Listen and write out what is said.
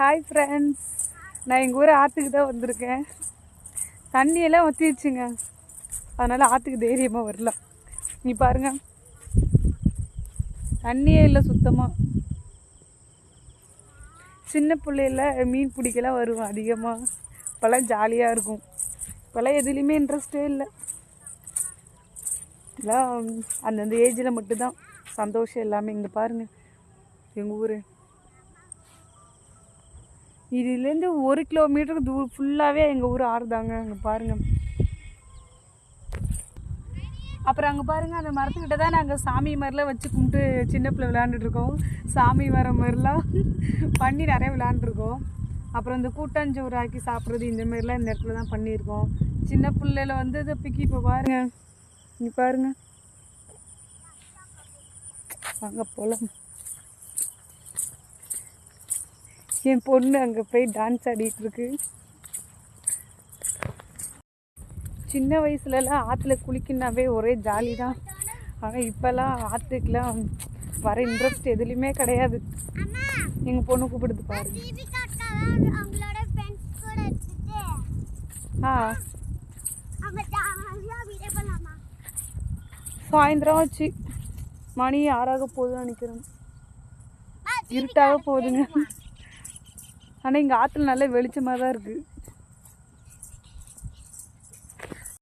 Hi friends நான் எங்கள் ஊர் ஆற்றுக்கு தான் வந்திருக்கேன். தண்ணியெல்லாம் ஒத்திடுச்சுங்க. அதனால் ஆற்றுக்கு தைரியமாக வரலாம். நீ பாருங்க. தண்ணியே இல்லை சுத்தமாக சின்ன பிள்ளையில மீன் பிடிக்கலாம் வருவோம் அதிகமாக இப்போல்லாம் ஜாலியாக இருக்கும். இப்போல்லாம் எதுலேயுமே இன்ட்ரெஸ்டே இல்லை. எல்லாம் அந்தந்த ஏஜில் மட்டும்தான். சந்தோஷம் எல்லாமே இங்கே பாருங்கள் எங்கள் ஊர். இதுலேருந்து ஒரு கிலோமீட்டருக்கு தூ ஃபுல்லாகவே எங்கள் ஊர் ஆறுதாங்க. அங்கே பாருங்கள் அப்புறம் அங்கே பாருங்கள் அந்த மரத்துக்கிட்ட தான் நாங்கள் சாமி மாதிரிலாம் வச்சு கும்பிட்டு சின்ன பிள்ளை விளையாண்டுட்ருக்கோம் சாமி வர மாதிரிலாம் பண்ணி நிறைய விளையாண்டுருக்கோம். அப்புறம் இந்த கூட்டாஞ்சோறு ஆக்கி சாப்பிட்றது இந்த மாதிரிலாம் இந்த இடத்துல தான் பண்ணியிருக்கோம். சின்ன பிள்ளையில வந்து இதை பிக்கி இப்போ பாருங்க. நீ பாருங்க. அங்கே போகலாம் என் பொண்ணு அங்கே போய் டான்ஸ் ஆடிட்டு இருக்கு. சின்ன வயசுலலாம் ஆற்றுல குளிக்கனாவே ஒரே ஜாலி தான் ஆனால் இப்போல்லாம் ஆற்றுக்கெலாம் வர இன்ட்ரெஸ்ட் எதுலேயுமே கிடையாது. எங்கள் பொண்ணு கூப்பிடுது பாருங்க ஆ. சாயந்தரம் ஆச்சு. மணி ஆறாக போகுதுன்னு நினைக்கிறேன். இருட்டாக போகுதுங்க. ஆனால் இங்கே ஆற்றுல நல்ல வெளிச்சமாக தான் இருக்குது